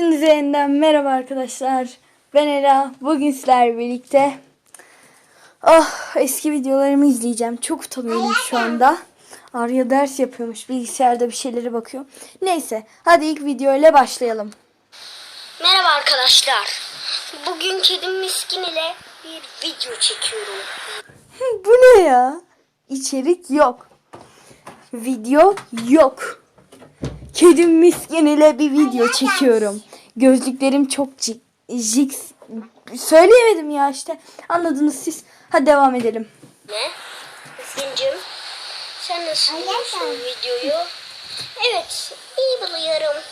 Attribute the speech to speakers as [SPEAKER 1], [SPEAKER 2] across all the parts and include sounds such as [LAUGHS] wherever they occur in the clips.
[SPEAKER 1] Hepinize yeniden merhaba arkadaşlar. Ben Ela. Bugün sizlerle birlikte oh, eski videolarımı izleyeceğim. Çok utanıyorum şu anda. Arya ders yapıyormuş. Bilgisayarda bir şeylere bakıyor. Neyse. Hadi ilk video ile başlayalım.
[SPEAKER 2] Merhaba arkadaşlar. Bugün kedim miskin ile bir video çekiyorum. [LAUGHS]
[SPEAKER 1] Bu ne ya? İçerik yok. Video yok. Kedim miskin ile bir video çekiyorum. Gözlüklerim çok cik, jiks. Söyleyemedim ya işte. Anladınız siz. Hadi devam edelim.
[SPEAKER 2] Ne? Miskincim sen nasıl buluyorsun videoyu? Evet iyi buluyorum.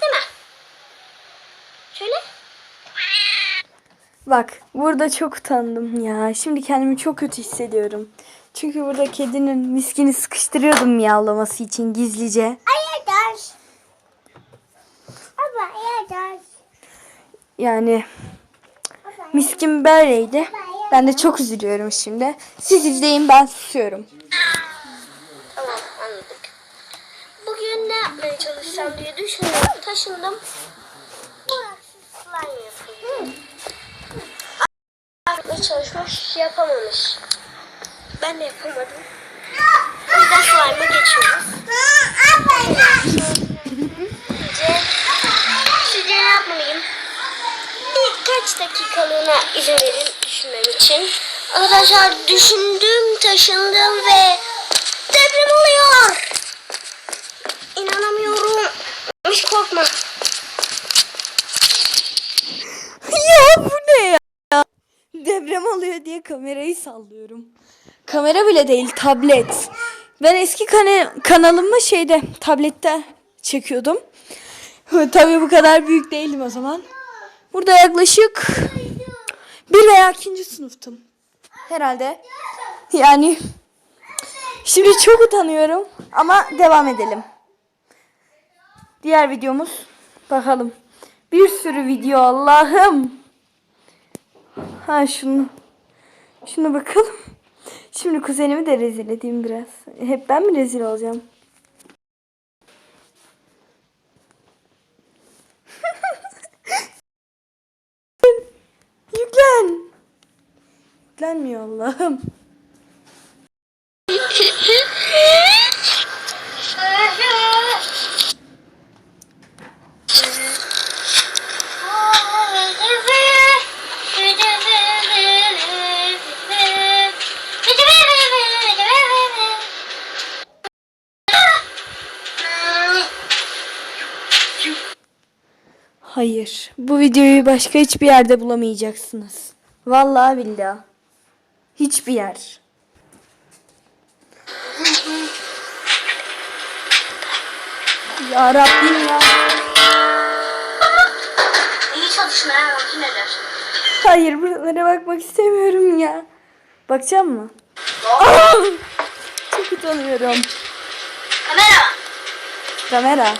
[SPEAKER 2] Değil mi? Şöyle.
[SPEAKER 1] Bak burada çok utandım ya. Şimdi kendimi çok kötü hissediyorum. Çünkü burada kedinin miskini sıkıştırıyordum miyavlaması için gizlice.
[SPEAKER 2] Hayır ders. Baba hayır ders.
[SPEAKER 1] Yani miskin böyleydi. Ben de çok üzülüyorum şimdi. Siz izleyin ben susuyorum.
[SPEAKER 2] Tamam anladık. Bugün ne yapmaya çalışsam diye düşündüm. Taşındım. Yapayım. Yapmaya çalışmış yapamamış. Ben de yapamadım. O yüzden slime'a geçiyoruz. Sizce ne yapmalıyım? Birkaç dakikalığına izin verin düşünmem için. Arkadaşlar düşündüm, taşındım ve deprem oluyor. İnanamıyorum. Hiç korkma. [LAUGHS]
[SPEAKER 1] ya bu ne ya? Deprem oluyor diye kamerayı sallıyorum. Kamera bile değil tablet. Ben eski kana kanalımı şeyde tablette çekiyordum. [LAUGHS] Tabii bu kadar büyük değilim o zaman. Burada yaklaşık bir veya ikinci sınıftım. Herhalde. Yani şimdi çok utanıyorum ama devam edelim. Diğer videomuz bakalım. Bir sürü video Allah'ım. Ha şunu. Şunu bakalım. Şimdi kuzenimi de rezil edeyim biraz. Hep ben mi rezil olacağım? Yüklenmiyor Allah'ım. Hayır. Bu videoyu başka hiçbir yerde bulamayacaksınız. Vallahi billahi. Hiçbir yer. Ya Rabbim ya.
[SPEAKER 2] İyi çalışmaya makineler.
[SPEAKER 1] Hayır buralara bakmak istemiyorum ya. Bakacağım mı? Aa! [LAUGHS] Çok utanıyorum.
[SPEAKER 2] Kamera.
[SPEAKER 1] Kamera.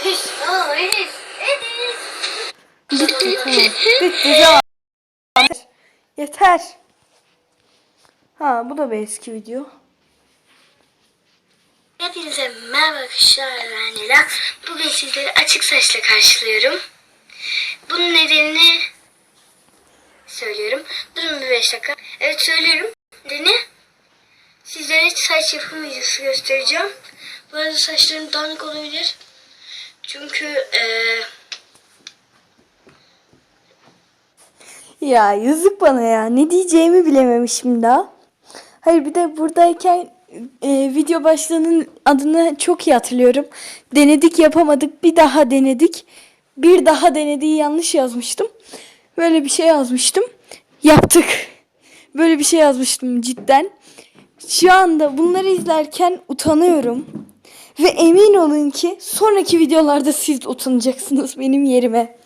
[SPEAKER 2] Edis. Aa, Edis. Edis.
[SPEAKER 1] Bitti tamam. Bitti tamam. Yeter. Ha bu da bir eski video.
[SPEAKER 2] Hepinize merhaba arkadaşlar ben Ela. Bugün sizleri açık saçla karşılıyorum. Bunun nedenini söylüyorum. Durun bir 5 dakika. Evet söylüyorum. Nedeni sizlere saç yapım videosu göstereceğim. Bu arada saçlarım dağınık olabilir. Çünkü eee
[SPEAKER 1] Ya yazık bana ya. Ne diyeceğimi bilememişim daha. Hayır bir de buradayken e, video başlığının adını çok iyi hatırlıyorum. Denedik yapamadık bir daha denedik. Bir daha denediği yanlış yazmıştım. Böyle bir şey yazmıştım. Yaptık. Böyle bir şey yazmıştım cidden. Şu anda bunları izlerken utanıyorum. Ve emin olun ki sonraki videolarda siz utanacaksınız benim yerime.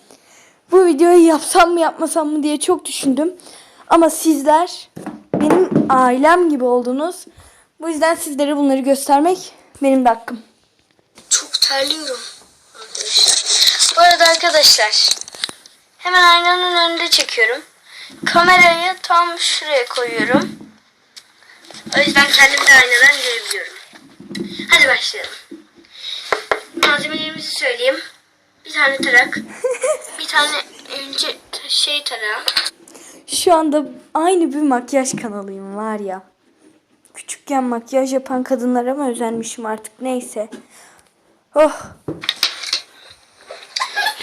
[SPEAKER 1] Bu videoyu yapsam mı yapmasam mı diye çok düşündüm. Ama sizler benim ailem gibi oldunuz. Bu yüzden sizlere bunları göstermek benim de hakkım.
[SPEAKER 2] çok terliyorum. Bu arada arkadaşlar hemen aynanın önünde çekiyorum. Kamerayı tam şuraya koyuyorum. O yüzden kendimi de aynadan görebiliyorum. Hadi başlayalım. malzemelerimizi söyleyeyim. Bir tane tarak. bir tane önce t- şey tarağı.
[SPEAKER 1] Şu anda aynı bir makyaj kanalıyım var ya. Küçükken makyaj yapan kadınlara mı özenmişim artık neyse. Oh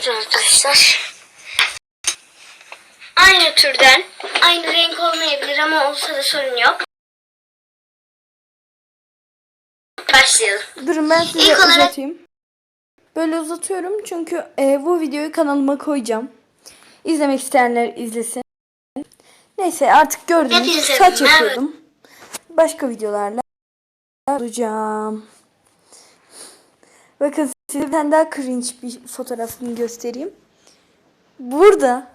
[SPEAKER 2] arkadaşlar. Aynı türden. Aynı renk olmayabilir ama olsa da sorun yok. Başlayalım.
[SPEAKER 1] durun ben size
[SPEAKER 2] İlk olarak-
[SPEAKER 1] uzatayım. Böyle uzatıyorum çünkü e, bu videoyu kanalıma koyacağım. İzlemek isteyenler izlesin. Neyse artık gördünüz. Saç yapıyordum. Başka videolarla olacağım. Bakın size tane daha cringe bir fotoğrafını göstereyim. Burada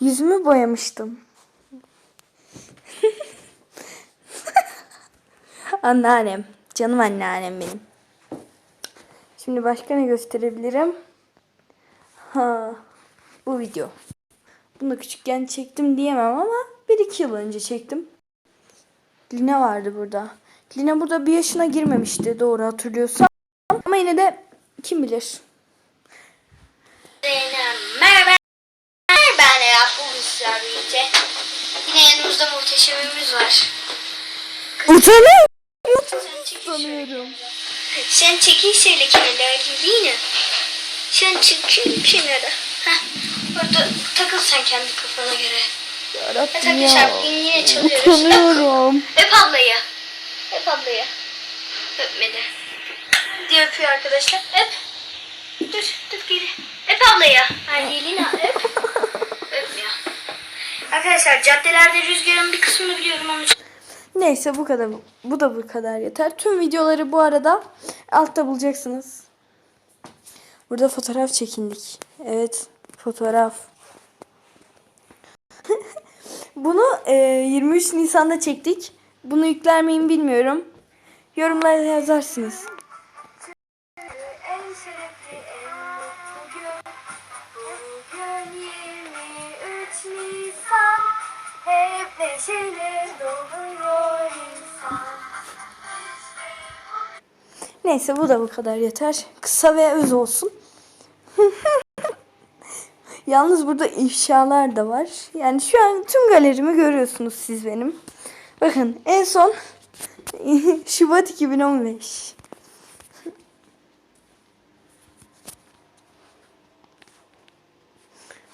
[SPEAKER 1] yüzümü boyamıştım. [LAUGHS] Anneannem. Canım anneannem benim. Şimdi başka ne gösterebilirim? Ha, bu video. Bunu küçükken çektim diyemem ama 1-2 yıl önce çektim. Lina vardı burada. Lina burada bir yaşına girmemişti doğru hatırlıyorsam. Ama yine de kim bilir.
[SPEAKER 2] Merhaba. Ben Ela bugün sizlerle birlikte. Yine yanımızda muhteşemimiz var.
[SPEAKER 1] Utanıyorum. Utanıyorum.
[SPEAKER 2] Sen çekil şöyle kenara Lina. Sen çekil kenara. Takıl sen kendi kafana göre. Evet
[SPEAKER 1] Yarabbim
[SPEAKER 2] arkadaşlar
[SPEAKER 1] ya.
[SPEAKER 2] yine çalıyoruz.
[SPEAKER 1] Utanıyorum.
[SPEAKER 2] Öp ablayı. Öp ablayı. Öpmedi. Diye öpüyor arkadaşlar. Öp. Dur dur geri. Öp ablayı. Hadi Lina öp. Öpmüyor. Arkadaşlar caddelerde rüzgarın bir kısmını biliyorum ama
[SPEAKER 1] Neyse bu kadar. Bu da bu kadar yeter. Tüm videoları bu arada altta bulacaksınız. Burada fotoğraf çekindik. Evet, fotoğraf. Bunu e, 23 Nisan'da çektik. Bunu yükler miyim bilmiyorum. Yorumlarda yazarsınız.
[SPEAKER 2] En şerefli, en mutlu gün. Bugün 23 Nisan. Hep neşeyle doluyor insan.
[SPEAKER 1] Neyse bu da bu kadar yeter. Kısa ve öz olsun. Yalnız burada ifşalar da var. Yani şu an tüm galerimi görüyorsunuz siz benim. Bakın en son [LAUGHS] Şubat 2015.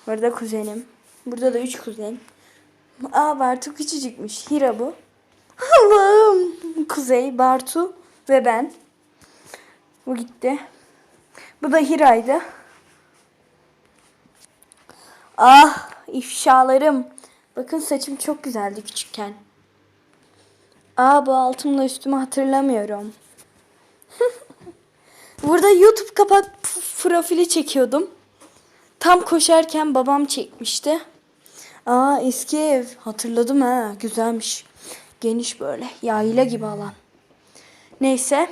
[SPEAKER 1] Burada kuzenim. Burada da üç kuzen. Aa Bartu küçücükmüş. Hira bu. Allah'ım. Kuzey, Bartu ve ben. Bu gitti. Bu da Hira'ydı. Ah ifşalarım. Bakın saçım çok güzeldi küçükken. Aa bu altımla üstümü hatırlamıyorum. [LAUGHS] Burada YouTube kapak profili çekiyordum. Tam koşarken babam çekmişti. Aa eski ev. Hatırladım ha. Güzelmiş. Geniş böyle. Yayla gibi alan. Neyse.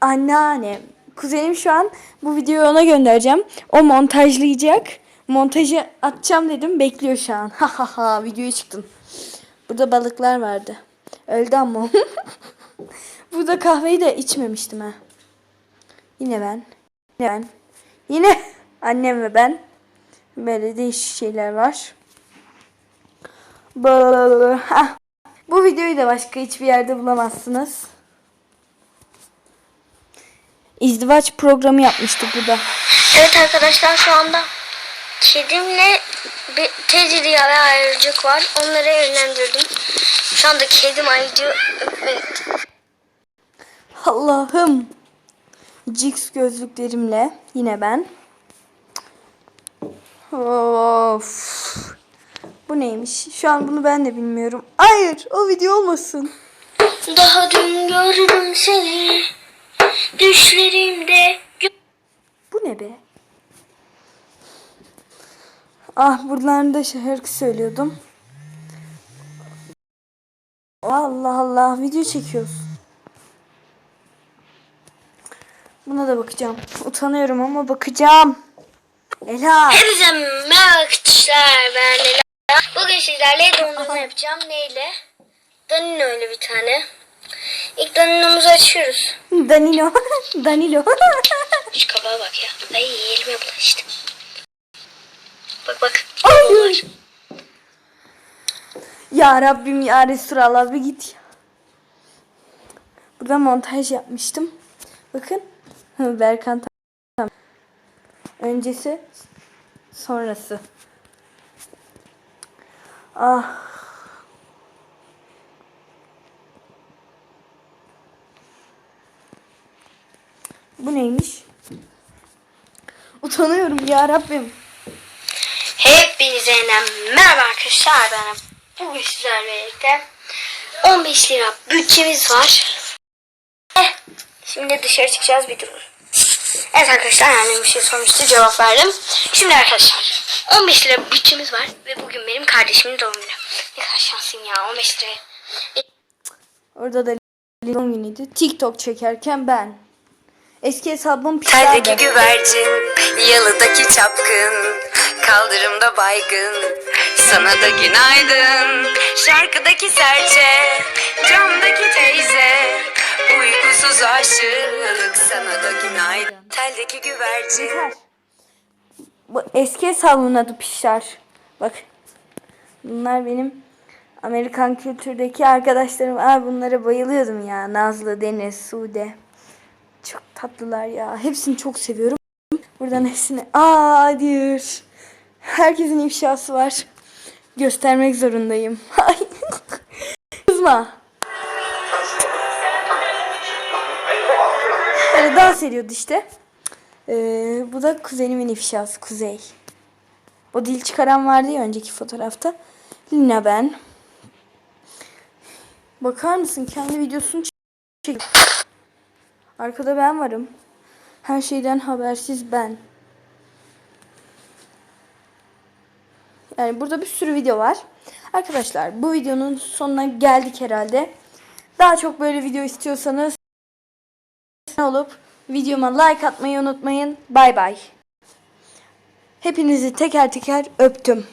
[SPEAKER 1] Anneannem. Kuzenim şu an bu videoyu ona göndereceğim. O montajlayacak. Montajı atacağım dedim. Bekliyor şu an. [LAUGHS] Ha ha ha videoya çıktım. Burada balıklar vardı. Öldü ama. [LAUGHS] Burada kahveyi de içmemiştim ha. Yine ben. Yine ben. Yine [LAUGHS] annem ve ben. Böyle değişik şeyler var. Bu videoyu da başka hiçbir yerde bulamazsınız. İzdivaç programı yapmıştık burada.
[SPEAKER 2] Evet arkadaşlar şu anda kedimle bir tediriye ve ayırıcık var. Onları evlendirdim. Şu anda kedim ayırıyor. Evet.
[SPEAKER 1] Allah'ım. Jix gözlüklerimle yine ben. Of. Bu neymiş? Şu an bunu ben de bilmiyorum. Hayır, o video olmasın.
[SPEAKER 2] Daha dün gördüm seni. Düşlerimde.
[SPEAKER 1] Bu ne be? Ah buralarda şarkı söylüyordum. Allah Allah video çekiyoruz. Buna da bakacağım. Utanıyorum ama bakacağım. Ela.
[SPEAKER 2] Hepinize merhaba arkadaşlar ben Leyla. Bugün sizlerle dondurma yapacağım. Neyle? Danino öyle bir tane. İlk Danino'muzu açıyoruz.
[SPEAKER 1] Danilo. [LAUGHS] Danilo.
[SPEAKER 2] Şu kabağa bak ya. Ay elime bulaştı. Bak bak.
[SPEAKER 1] Hayır. ya Rabbim ya Resulallah bir git. ya. Burada montaj yapmıştım. Bakın. Berkan tam. Öncesi sonrası. Ah. Bu neymiş? Utanıyorum ya Rabbim.
[SPEAKER 2] Hepinize merhaba arkadaşlar benim. Bugün sizlerle birlikte 15 lira bütçemiz var. Eh, şimdi dışarı çıkacağız bir durun. Evet arkadaşlar annem bir şey sormuştu cevap verdim. Şimdi arkadaşlar 15 lira bütçemiz var ve bugün benim kardeşimin doğum günü. Ne kadar şanslıyım ya 15 liraya.
[SPEAKER 1] Orada da doğum günüydü. TikTok çekerken ben. Eski hesabım
[SPEAKER 3] Teldeki
[SPEAKER 1] pişerdi.
[SPEAKER 3] güvercin, yalıdaki çapkın, kaldırımda baygın, sana da günaydın. Şarkıdaki serçe, camdaki teyze, uykusuz aşık, sana da günaydın. Teldeki güvercin.
[SPEAKER 1] Yeter. Bu eski hesabımın adı Pişar. Bak. Bunlar benim Amerikan kültürdeki arkadaşlarım. Aa, bunlara bayılıyordum ya. Nazlı, Deniz, Sude. Çok tatlılar ya. Hepsini çok seviyorum. Buradan hepsini... Aa, hayır. Herkesin ifşası var. Göstermek zorundayım. Ay. [LAUGHS] Kızma. Böyle dans ediyordu işte. Ee, bu da kuzenimin ifşası Kuzey. O dil çıkaran vardı ya önceki fotoğrafta. Lina ben. Bakar mısın kendi videosunu çek. Arkada ben varım. Her şeyden habersiz ben. Yani burada bir sürü video var. Arkadaşlar bu videonun sonuna geldik herhalde. Daha çok böyle video istiyorsanız olup videoma like atmayı unutmayın. Bay bay. Hepinizi teker teker öptüm.